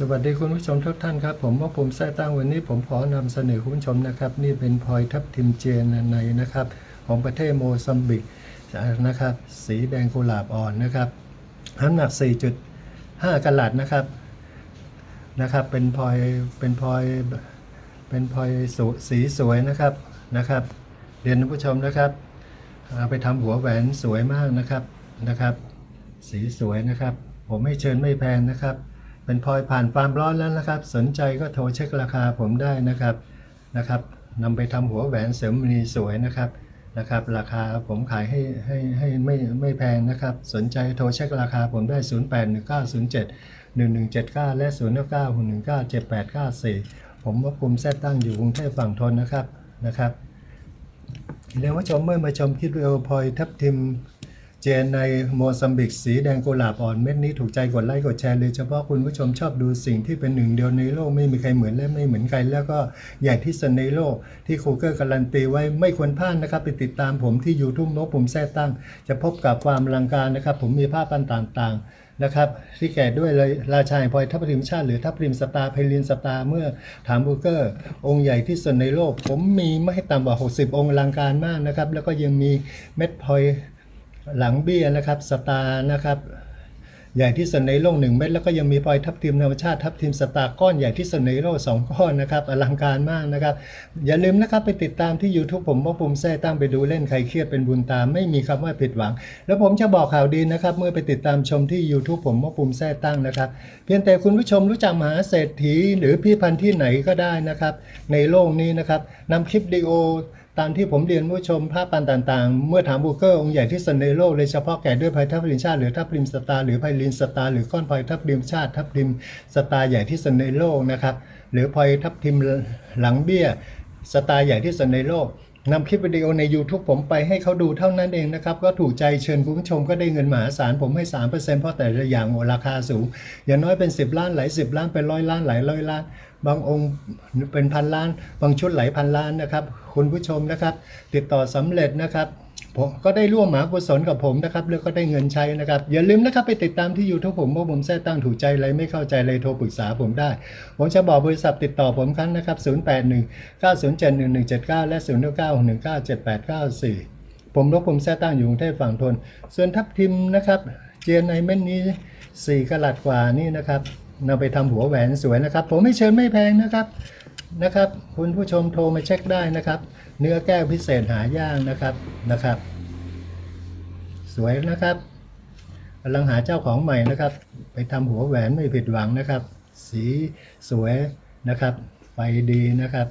สวัสดีคุณผู้ชมทุกท่านครับ ผมว่าผมแท้ตั้งวันนี้ผมขอนำเสนอคุณผู้ชมนะครับ นี่เป็นพลอยทับทิมเจนในนะครับ ของประเทศโมซัมบิกนะครับ สีแดงกุหลาบอ่อนนะครับน้ำหนัก 4.5กะลัดนะครับนะครับ เป็นพลอยเป็นพลอยเป็นพลอยสสีสวยนะครับนะครับเรียนท่านผู้ชมนะครับเอาไปทำหัวแหวนสวยมากนะครับนะครับ สีสวยนะครับ ผมไม่เชิญไม่แพงนะครับ เป็นพลอยผ่านความร้อนแล้วนะครับ สนใจก็โทรเช็คราคาผมได้นะครับนะครับนำไปทำหัวแหวนเสริมมณีสวยนะครับนะครับ ราคาผมขายให้ให้ให้ไม่ไม่แพงนะครับ สนใจโทรเช็คราคาผมได้ 081907 1179 และ 0 9 6 1 9 7 8 9 4 ผมว่าภูมิแท้ตั้งอยู่กรุงเทพฝั่งทนนะครับนะครับเรียกว่าชมเมื่อมาชมคลิปวิดีโอพลอยทับทิม เจนในโมซัมบิกสีแดงกุหลาบอ่อนเม็ดนี้ถูกใจกดไลค์กดแชร์เลยเฉพาะคุณผู้ชมชอบดูสิ่งที่เป็นหนึ่งเดียวในโลกไม่มีใครเหมือนและไม่เหมือนใครแล้วก็ใหญ่ที่สุดในโลกที่ครูเกอร์การันตีไว้ไม่ควรพลาดนะครับ ไปติดตามผมที่ YouTube นกผมแท้ตั้ง จะพบกับความอลังการนะครับ ผมมีภาพปันต่าง ๆนะครับที่แก่ด้วยเลยราชาแห่งพลอยทัพทิมชาติ หรือทัพทิมสตาร์ไพลินสตาร์เมื่อถามบูเกอร์ องค์ใหญ่ที่สุดในโลก ผมมีไม่ต่ำกว่า 60 องค์อลังการมากนะครับ แล้วก็ยังมีเม็ดพลอย หลังเบี้ยนะครับสตาร์นะครับใหญ่ที่สุดในโลกหนึ่งเม็ดแล้วก็ยังมีพลอยทับทิมธรรมชาติทับทิมสตาร์ก้อนใหญ่ที่สุดในโลกสองก้อนนะครับอลังการมากนะครับ อย่าลืมนะครับไปติดตามที่ YouTube ผมว่าปุ่มแท้ตั้งไปดูเล่นใครเครียดเป็นบุญตามไม่มีคำว่าผิดหวัง แล้วผมจะบอกข่าวดีนะครับ เมื่อไปติดตามชมที่ YouTube ผมว่าปุ่มแท้ตั้งนะครับ เพียงแต่คุณผู้ชมรู้จักมหาเศรษฐีหรือพี่พันธ์ที่ไหนก็ได้นะครับ ในโลกนี้นะครับนำคลิปวิดีโอ ตามที่ผมเรียนผู้ชมภาพปันต่างๆ เมื่อถามบูเกอร์องค์ใหญ่ที่สุดในโลกเลยเฉพาะแก่ด้วยไพทับลินชาติหรือทับริมสตาหรือไพลินสตาหรือก้อนพอยทับริมชาติทับริมสตาใหญ่ที่สุดในโลกนะครับ หรือพอยทับทิมหลังเบี้ยสตาใหญ่ที่สุดในโลก นำคลิปวิดีโอใน YouTube ผมไปให้เขาดูเท่านั้นเองนะครับ ก็ถูกใจเชิญคุณผู้ชมก็ได้เงินมหาศาลผมให้ 3%เพราะแต่ละอย่างโอราคาสูง อย่างน้อยเป็น 10 ล้านหลาย 10 ล้านเป็นร้อยล้านหลายร้อยล้าน บางองค์เป็นพันล้าน บางชุดหลายพันล้านนะครับ คุณผู้ชมนะครับ ติดต่อสำเร็จนะครับ ผมก็ได้ร่วมหมากุศลกับผมนะครับแล้วก็ได้เงินใช้นะครับ อย่าลืมนะครับไปติดตามที่ YouTube ผมว่าผมแท้ตั้งถูกใจอะไรไม่เข้าใจอะไรโทรปรึกษาผมได้ ผมจะบอกบริษัทติดต่อผมครั้งนะครับ 081 907 1179 และ 099 197 894 ผมรบผมแท้ตั้งอยู่กรุงเทพฝั่งทน ส่วนทับทิมนะครับ เจียนในเม็ดนี้ 4กะลัดกว่านี่นะครับนำไปทำหัวแหวนสวยนะครับ ผมไม่เชิญไม่แพงนะครับ นะครับ คุณผู้ชมโทรมาเช็คได้นะครับ เนื้อแก้วพิเศษหายากนะครับนะครับ สวยนะครับกำลังหาเจ้าของใหม่นะครับ ไปทำหัวแหวนไม่ผิดหวังนะครับ สีสวยนะครับไฟดีนะครับ